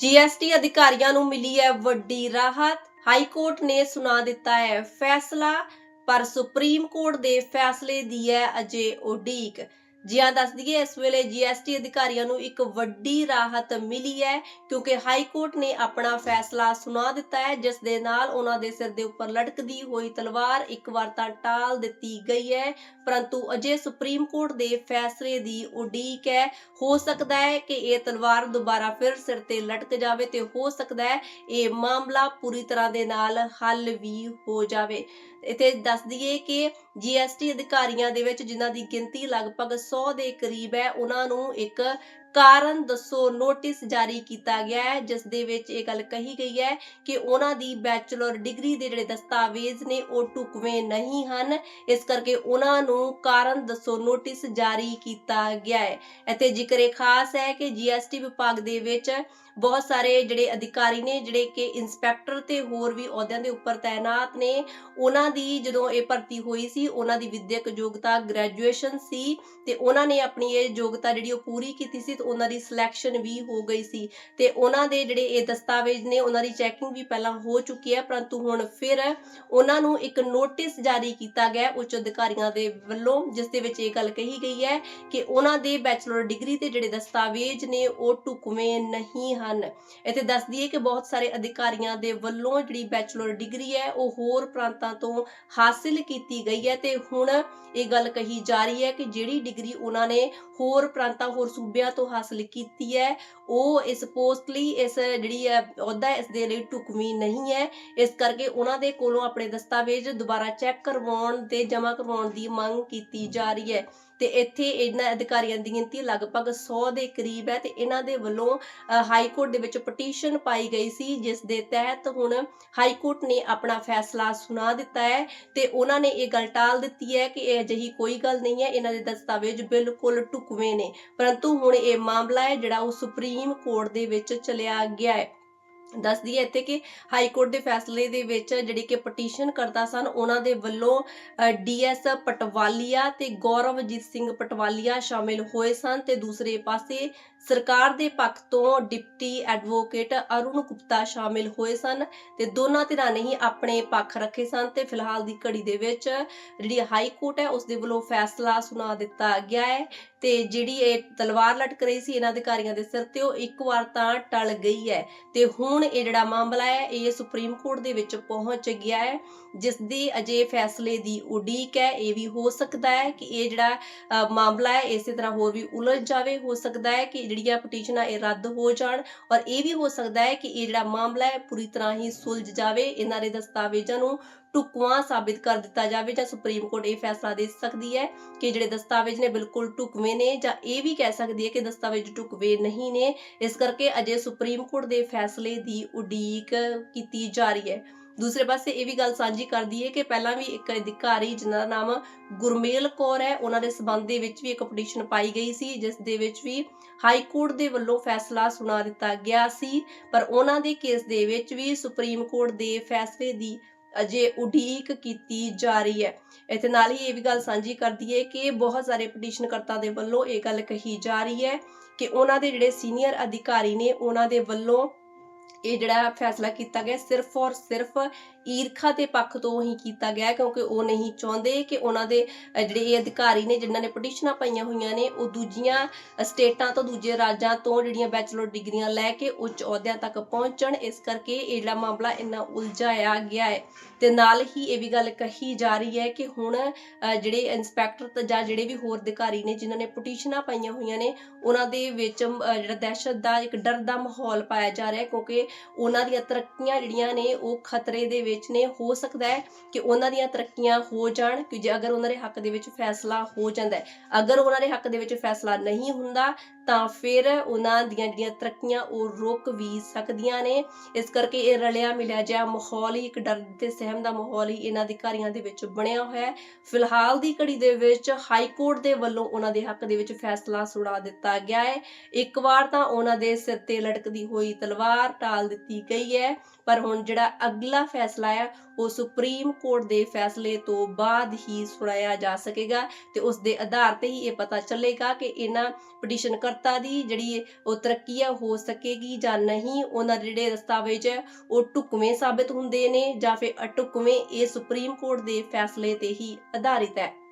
GST ਅਧਿਕਾਰੀਆਂ ਨੂੰ ਮਿਲੀ ਹੈ ਵੱਡੀ ਰਾਹਤ। ਹਾਈ ਕੋਰਟ ਨੇ ਸੁਣਾ ਦਿੱਤਾ ਹੈ, ਫੈਸਲਾ, ਪਰ ਸੁਪਰੀਮ ਕੋਰਟ ਦੇ ਫੈਸਲੇ ਦੀ ਹੈ ਅਜੇ ਉਡੀਕ। ਜੀ ਹਾਂ ਦੱਸ ਦਈਏ ਇਸ ਵੇਲੇ ਜੀਐਸਟੀ ਅਧਿਕਾਰੀਆਂ ਨੂੰ ਇੱਕ ਵੱਡੀ ਰਾਹਤ ਮਿਲੀ ਹੈ ਕਿਉਂਕਿ ਹਾਈ ਕੋਰਟ ਨੇ ਆਪਣਾ ਫੈਸਲਾ ਸੁਣਾ ਦਿੱਤਾ ਹੈ, ਜਿਸ ਦੇ ਨਾਲ ਉਹਨਾਂ ਦੇ ਸਿਰ ਦੇ ਉੱਪਰ ਲਟਕਦੀ ਹੋਈ ਤਲਵਾਰ ਇੱਕ ਵਾਰ ਤਾਂ ਟਾਲ ਦਿੱਤੀ ਗਈ ਹੈ, ਪਰੰਤੂ ਅਜੇ ਸੁਪਰੀਮ ਕੋਰਟ ਦੇ ਫੈਸਲੇ ਦੀ ਉਡੀਕ ਹੈ। ਹੋ ਸਕਦਾ ਹੈ ਕਿ ਇਹ ਤਲਵਾਰ ਦੁਬਾਰਾ ਫਿਰ ਸਿਰ ਤੇ ਲਟਕ ਜਾਵੇ ਤੇ ਹੋ ਸਕਦਾ ਹੈ ਇਹ ਮਾਮਲਾ ਪੂਰੀ ਤਰ੍ਹਾਂ ਦੇ ਨਾਲ ਹੱਲ ਵੀ ਹੋ ਜਾਵੇ। ਇਥੇ ਦੱਸ ਦਈਏ ਕਿ ਜੀਐਸਟੀ ਅਧਿਕਾਰੀਆਂ ਦੇ ਵਿੱਚ ਜਿਨ੍ਹਾਂ ਦੀ ਗਿਣਤੀ ਲਗਭਗ 100 ਦੇ ਕਰੀਬ ਹੈ, ਉਹਨਾਂ ਨੂੰ ਇੱਕ ਕਾਰਨ ਦੱਸੋ, ਨੋਟਿਸ ਜਾਰੀ ਕੀਤਾ ਗਿਆ ਹੈ, ਜਿਸ ਦੇ ਵਿੱਚ ਇਹ ਗੱਲ ਕਹੀ ਗਈ ਹੈ ਕਿ ਉਹਨਾਂ ਦੀ ਬੈਚਲਰ ਡਿਗਰੀ ਦੇ ਜਿਹੜੇ ਦਸਤਾਵੇਜ਼ ਨੇ, ਉਹ ਢੁਕਵੇਂ ਨਹੀਂ ਹਨ। ਇਸ ਕਰਕੇ ਉਹਨਾਂ ਨੂੰ ਕਾਰਨ ਦੱਸੋ, ਨੋਟਿਸ ਜਾਰੀ ਕੀਤਾ ਗਿਆ ਹੈ। ਇੱਥੇ ਜ਼ਿਕਰ ਇਹ ਖਾਸ ਹੈ ਕਿ ਜੀਐਸਟੀ ਵਿਭਾਗ ਦੇ ਵਿੱਚ ਬਹੁਤ ਸਾਰੇ ਜਿਹੜੇ ਅਧਿਕਾਰੀ ਨੇ, ਜਿਹੜੇ ਕਿ ਇੰਸਪੈਕਟਰ ਤੇ ਹੋਰ ਵੀ ਅਹੁਦਿਆਂ ਦੇ ਉੱਪਰ ਤਾਇਨਾਤ ਨੇ, ਉਹਨਾਂ ਦੀ ਜਦੋਂ ਇਹ ਭਰਤੀ ਹੋਈ ਸੀ, ਉਹਨਾਂ ਦੀ ਵਿਦਿਅਕ ਯੋਗਤਾ ਗ੍ਰੈਜੂਏਸ਼ਨ ਸੀ ਤੇ ਉਹਨਾਂ ਨੇ ਆਪਣੀ ਇਹ ਯੋਗਤਾ ਜਿਹੜੀ ਉਹ ਪੂਰੀ ਕੀਤੀ ਸੀ ਤੇ ਉਹਨਾਂ ਦੀ ਸਿਲੈਕਸ਼ਨ ਵੀ ਹੋ ਗਈ ਸੀ ਤੇ ਉਹਨਾਂ ਦੇ ਜਿਹੜੇ ਇਹ ਦਸਤਾਵੇਜ਼ ਨੇ, ਉਹਨਾਂ ਦੀ ਚੈਕਿੰਗ ਵੀ ਪਹਿਲਾਂ ਹੋ ਚੁੱਕੀ ਹੈ, ਪਰੰਤੂ ਹੁਣ ਫਿਰ ਉਹਨਾਂ ਨੂੰ ਇੱਕ ਨੋਟਿਸ ਜਾਰੀ ਕੀਤਾ ਗਿਆ ਉੱਚ ਅਧਿਕਾਰੀਆਂ ਦੇ ਵੱਲੋਂ, ਜਿਸ ਦੇ ਵਿੱਚ ਇਹ ਗੱਲ ਕਹੀ ਗਈ ਹੈ ਕਿ ਉਹਨਾਂ ਦੇ ਬੈਚਲਰ ਡਿਗਰੀ ਤੇ ਜਿਹੜੇ ਦਸਤਾਵੇਜ਼ ਨੇ, ਉਹ ਢੁਕਵੇਂ ਨਹੀਂ ਹਨ। ਇੱਥੇ ਦੱਸ ਦਈਏ ਕਿ ਬਹੁਤ ਸਾਰੇ ਅਧਿਕਾਰੀਆਂ ਦੇ ਵੱਲੋਂ ਜਿਹੜੀ ਬੈਚਲਰ ਡਿਗਰੀ ਹੈ, ਉਹ ਹੋਰ ਪ੍ਰਾਂਤਾਂ ਤੋਂ ਹਾਸਿਲ ਕੀਤੀ ਗਈ ਹੈ ਤੇ ਹੁਣ ਇਹ ਗੱਲ ਕਹੀ ਜਾ ਰਹੀ ਹੈ ਕਿ ਜਿਹੜੀ ਡਿਗਰੀ ਉਹਨਾਂ ਨੇ ਹੋਰ ਪ੍ਰਾਂਤਾਂ, ਹੋਰ ਸੂਬਿਆਂ ਤੋਂ ਹਾਸਲ ਕੀਤੀ ਹੈ, ਉਹ ਇਸ ਪੋਸਟ ਲਈ ਇਸ ਜਿਹੜੀ ਹੈ, ਅਹੁਦਾ ਇਸ ਦੇ ਲਈ ਢੁਕਵੀਂ ਨਹੀਂ ਹੈ। ਇਸ ਕਰਕੇ ਉਹਨਾਂ ਦੇ ਕੋਲੋਂ ਆਪਣੇ ਦਸਤਾਵੇਜ਼ ਦੁਬਾਰਾ ਚੈੱਕ ਕਰਵਾਉਣ ਤੇ ਜਮ੍ਹਾਂ ਕਰਵਾਉਣ ਦੀ ਮੰਗ ਕੀਤੀ ਜਾ ਰਹੀ ਹੈ। ਤੇ ਇੱਥੇ ਇਹਨਾਂ ਅਧਿਕਾਰੀਆਂ ਦੀ ਗਿਣਤੀ ਲਗਭਗ 100 ਦੇ ਕਰੀਬ ਹੈ ਤੇ ਇਹਨਾਂ ਦੇ ਵੱਲੋਂ ਹਾਈ ਕੋਰਟ ਦੇ ਵਿੱਚ ਪਟੀਸ਼ਨ ਪਾਈ ਗਈ ਸੀ, ਜਿਸ ਦੇ ਤਹਿਤ ਹੁਣ ਹਾਈ ਕੋਰਟ ਨੇ ਆਪਣਾ ਫੈਸਲਾ ਸੁਣਾ ਦਿੱਤਾ ਹੈ ਤੇ ਉਹਨਾਂ ਨੇ ਇਹ ਗੱਲ ਟਾਲ ਦਿੱਤੀ ਹੈ ਕਿ ਇਹ ਅਜਿਹੀ ਕੋਈ ਗੱਲ ਨਹੀਂ ਹੈ, ਇਹਨਾਂ ਦੇ ਦਸਤਾਵੇਜ਼ ਬਿਲਕੁਲ ਢੁਕਵੇਂ ਨੇ। ਪਰੰਤੂ ਹੁਣ ਇਹ ਮਾਮਲਾ ਹੈ ਜਿਹੜਾ ਉਹ ਸੁਪਰੀਮ ਕੋਰਟ ਦੇ ਵਿੱਚ ਚਲਿਆ ਗਿਆ ਹੈ। ਦੱਸ ਦਈਏ ਇੱਥੇ ਕਿ ਹਾਈ ਕੋਰਟ ਦੇ ਫੈਸਲੇ ਦੇ ਵਿੱਚ ਜਿਹੜੀ ਕਿ ਪਟੀਸ਼ਨ ਕਰਦਾ ਸਨ, ਉਹਨਾਂ ਦੇ ਵੱਲੋਂ ਡੀਐਸ ਪਟਵਾਲੀਆ ਤੇ ਗੌਰਵਜੀਤ ਸਿੰਘ ਪਟਵਾਲੀਆ ਸ਼ਾਮਿਲ ਹੋਏ ਸਨ ਤੇ ਦੂਸਰੇ ਪਾਸੇ ਸਰਕਾਰ ਦੇ ਪੱਖ ਤੋਂ ਡਿਪਟੀ ਐਡਵੋਕੇਟ ਅਰੁਣ ਗੁਪਤਾ ਸ਼ਾਮਿਲ ਹੋਏ ਸਨ ਤੇ ਦੋਨਾਂ ਧਿਰਾਂ ਨੇ ਹੀ ਆਪਣੇ ਪੱਖ ਰੱਖੇ ਸਨ ਤੇ ਫਿਲਹਾਲ ਦੀ ਘੜੀ ਦੇ ਵਿੱਚ ਜਿਹੜੀ ਹਾਈ ਕੋਰਟ ਹੈ, ਉਸ ਦੇ ਵੱਲੋਂ ਫੈਸਲਾ ਸੁਣਾ ਦਿੱਤਾ ਗਿਆ ਹੈ ਤੇ ਜਿਹੜੀ ਇਹ ਤਲਵਾਰ ਲਟਕ ਰਹੀ ਸੀ ਇਹਨਾਂ ਅਧਿਕਾਰੀਆਂ ਦੇ ਸਿਰ ਤੇ, ਉਹ ਇੱਕ ਵਾਰ ਤਾਂ ਟਲ ਗਈ ਹੈ ਤੇ ਹੁਣ ਇਹ ਜਿਹੜਾ ਮਾਮਲਾ ਹੈ, ਇਹ ਸੁਪਰੀਮ ਕੋਰਟ ਦੇ ਵਿੱਚ ਪਹੁੰਚ ਗਿਆ ਹੈ ਜਿਸ ਦੀ ਅਜੇ ਫੈਸਲੇ ਦੀ ਉਡੀਕ ਹੈ। ਇਹ ਵੀ ਹੋ ਸਕਦਾ ਹੈ ਕਿ ਇਹ ਜਿਹੜਾ ਮਾਮਲਾ ਹੈ, ਇਸੇ ਤਰ੍ਹਾਂ ਹੋਰ ਵੀ ਉਲਝ ਜਾਵੇ। ਹੋ ਸਕਦਾ ਹੈ ਕਿ ਜਿਹੜੀਆਂ ਪਟੀਸ਼ਨਾਂ ਇਹ ਰੱਦ ਹੋ ਜਾਣ ਔਰ ਇਹ ਵੀ ਹੋ ਸਕਦਾ ਹੈ ਕਿ ਇਹ ਜਿਹੜਾ ਮਾਮਲਾ ਹੈ, ਪੂਰੀ ਤਰ੍ਹਾਂ ਹੀ ਸੁਲਝ ਜਾਵੇ, ਇਹਨਾਂ ਦੇ ਦਸਤਾਵੇਜ਼ਾਂ ਨੂੰ ਢੁਕਵਾਂ ਸਾਬਿਤ ਕਰ ਦਿੱਤਾ ਜਾਵੇ ਜਾਂ ਸੁਪਰੀਮ ਕੋਰਟ ਇਹ ਫੈਸਲਾ ਦੇ ਸਕਦੀ ਹੈ ਕਿ ਜਿਹੜੇ ਦਸਤਾਵੇਜ਼ ਨੇ ਬਿਲਕੁਲ ਢੁਕਵੇਂ ਨੇ ਜਾਂ ਇਹ ਵੀ ਕਹਿ ਸਕਦੀ ਹੈ ਕਿ ਦਸਤਾਵੇਜ਼ ਢੁਕਵੇਂ ਨਹੀਂ ਨੇ। ਇਸ ਕਰਕੇ ਅਜੇ ਸੁਪਰੀਮ ਕੋਰਟ ਦੇ ਫੈਸਲੇ ਦੀ ਉਡੀਕ ਕੀਤੀ ਜਾ ਰਹੀ ਹੈ। ਦੂਸਰੇ ਪਾਸੇ ਇਹ ਵੀ ਗੱਲ ਸਾਂਝੀ ਕਰਦੀ ਹੈ ਕਿ ਪਹਿਲਾਂ ਵੀ ਇੱਕ ਅਧਿਕਾਰੀ ਜਿਨ੍ਹਾਂ ਦਾ ਨਾਮ ਗੁਰਮੇਲ ਕੌਰ ਹੈ, ਉਹਨਾਂ ਦੇ ਸਬੰਧ ਦੇ ਵਿੱਚ ਵੀ ਇੱਕ ਪਟੀਸ਼ਨ ਪਾਈ ਗਈ ਸੀ, ਜਿਸ ਦੇ ਵਿੱਚ ਵੀ ਹਾਈ ਕੋਰਟ ਦੇ ਵੱਲੋਂ ਫੈਸਲਾ ਸੁਣਾ ਦਿੱਤਾ ਗਿਆ ਸੀ। ਪਰ ਉਹਨਾਂ ਦੇ ਕੇਸ ਦੇ ਵਿੱਚ ਵੀ ਸੁਪਰੀਮ ਕੋਰਟ ਦੇ ਫੈਸਲੇ ਦੀ ਅਜੇ ਉਡੀਕ ਕੀਤੀ ਜਾ ਰਹੀ ਹੈ। ਇੱਥੇ ਨਾਲ ਹੀ ਇਹ ਵੀ ਗੱਲ ਸਾਂਝੀ ਕਰਦੀ ਹੈ ਕਿ ਬਹੁਤ ਸਾਰੇ ਪਟੀਸ਼ਨਕਰਤਾ ਦੇ ਵੱਲੋਂ ਇਹ ਗੱਲ ਕਹੀ ਜਾ ਰਹੀ ਹੈ ਕਿ ਉਹਨਾਂ ਦੇ ਜਿਹੜੇ ਸੀਨੀਅਰ ਅਧਿਕਾਰੀ ਨੇ, ਉਹਨਾਂ ਦੇ ਵੱਲੋਂ ਇਹ ਜਿਹੜਾ ਫੈਸਲਾ ਕੀਤਾ ਗਿਆ ਸਿਰਫ ਔਰ ਸਿਰਫ ਈਰਖਾ ਦੇ ਪੱਖ ਤੋਂ ਹੀ ਕੀਤਾ ਗਿਆ ਕਿਉਂਕਿ ਉਹ ਨਹੀਂ ਚਾਹੁੰਦੇ ਕਿ ਉਹਨਾਂ ਦੇ ਜਿਹੜੇ ਇਹ ਅਧਿਕਾਰੀ ਨੇ, ਜਿਨ੍ਹਾਂ ਨੇ ਪਟੀਸ਼ਨਾਂ ਪਾਈਆਂ ਹੋਈਆਂ ਨੇ, ਉਹ ਦੂਜੀਆਂ ਸਟੇਟਾਂ ਤੋਂ, ਦੂਜੇ ਰਾਜਾਂ ਤੋਂ ਜਿਹੜੀਆਂ ਬੈਚਲਰ ਡਿਗਰੀਆਂ ਲੈ ਕੇ ਉੱਚ ਅਹੁਦਿਆਂ ਤੱਕ ਪਹੁੰਚਣ, ਇਸ ਕਰਕੇ ਇਹ ਜਿਹੜਾ ਮਾਮਲਾ ਇੰਨਾ ਉਲਝਾਇਆ ਗਿਆ ਹੈ। ਤੇ ਨਾਲ ਹੀ ਇਹ ਵੀ ਗੱਲ ਕਹੀ ਜਾ ਰਹੀ ਹੈ ਕਿ ਹੁਣ ਜਿਹੜੇ ਇੰਸਪੈਕਟਰ ਤੇ ਜਾਂ ਜਿਹੜੇ ਵੀ ਹੋਰ ਅਧਿਕਾਰੀ ਨੇ, ਜਿਨ੍ਹਾਂ ਨੇ ਪਟੀਸ਼ਨਾਂ ਪਾਈਆਂ ਹੋਈਆਂ ਨੇ, ਉਹਨਾਂ ਦੇ ਵਿੱਚ ਜਿਹੜਾ ਦਹਿਸ਼ਤ ਦਾ ਇੱਕ ਡਰ ਦਾ ਮਾਹੌਲ ਪਾਇਆ ਜਾ ਰਿਹਾ ਹੈ, ਕਿਉਂਕਿ ਉਹਨਾਂ ਦੀਆਂ ਤਰੱਕੀਆਂ ਜਿਹੜੀਆਂ ਨੇ, ਉਹ ਖਤਰੇ ਦੇ ਵਿੱਚ ਨੇ, ਹੋ ਸਕਦਾ ਹੈ ਕਿ ਉਹਨਾਂ ਦੀਆਂ ਤਰੱਕੀਆਂ ਹੋ ਜਾਣ ਕਿ ਜੇ ਅਗਰ ਉਹਨਾਂ ਦੇ ਹੱਕ ਦੇ ਵਿੱਚ ਫੈਸਲਾ ਹੋ ਜਾਂਦਾ ਹੈ। ਅਗਰ ਉਹਨਾਂ ਦੇ ਹੱਕ ਦੇ ਵਿੱਚ ਫੈਸਲਾ ਨਹੀਂ ਹੁੰਦਾ ਤਾਂ ਫਿਰ ਉਹਨਾਂ ਦੀਆਂ ਜਿਹੜੀਆਂ ਤਰੱਕੀਆਂ ਉਹ ਰੁਕ ਵੀ ਸਕਦੀਆਂ ਨੇ। ਇਸ ਕਰਕੇ ਇਹ ਰਲਿਆ ਮਿਲਿਆ ਜਿਹਾ ਮਾਹੌਲ ਹੀ, ਇੱਕ ਡਰ ਤੇ ਸਹਿਮ ਦਾ ਮਾਹੌਲ ਹੀ ਇਹਨਾਂ ਅਧਿਕਾਰੀਆਂ ਦੇ ਵਿੱਚ ਬਣਿਆ ਹੋਇਆ ਹੈ। ਫਿਲਹਾਲ ਦੀ ਘੜੀ ਦੇ ਵਿੱਚ ਹਾਈ ਕੋਰਟ ਦੇ ਵੱਲੋਂ ਉਹਨਾਂ ਦੇ ਹੱਕ ਦੇ ਵਿੱਚ ਫੈਸਲਾ ਸੁਣਾ ਦਿੱਤਾ ਗਿਆ ਹੈ। ਇੱਕ ਵਾਰ ਤਾਂ ਉਹਨਾਂ ਦੇ ਸਿਰ ਤੇ ਲਟਕਦੀ ਹੋਈ ਤਲਵਾਰ ਟਾਲ ਦਿੱਤੀ ਗਈ ਹੈ, ਪਰ ਹੁਣ ਜਿਹੜਾ ਅਗਲਾ ਫੈਸਲਾ ਹੈ ਉਹ ਸੁਪਰੀਮ ਕੋਰਟ ਦੇ ਫੈਸਲੇ ਤੋਂ ਬਾਅਦ ਹੀ ਸੁਣਾਇਆ ਜਾ ਸਕੇਗਾ ਤੇ ਉਸ ਦੇ ਆਧਾਰ ਤੇ ਹੀ ਇਹ ਪਤਾ ਚੱਲੇਗਾ ਕਿ ਇਹਨਾਂ ਪਟੀਸ਼ਨ ਕਰਤਾ ਦੀ ਜਿਹੜੀ ਉਹ ਤਰੱਕੀ ਹੈ ਹੋ ਸਕੇਗੀ ਜਾਂ ਨਹੀਂ, ਉਹਨਾਂ ਦੇ ਜਿਹੜੇ ਦਸਤਾਵੇਜ਼ ਹੈ ਉਹ ਢੁਕਵੇਂ ਸਾਬਿਤ ਹੁੰਦੇ ਨੇ ਜਾਂ ਫਿਰ ਅਢੁਕਵੇਂ ਇਹ ਸੁਪਰੀਮ ਕੋਰਟ ਦੇ ਫੈਸਲੇ ਤੇ ਹੀ ਆਧਾਰਿਤ ਹੈ।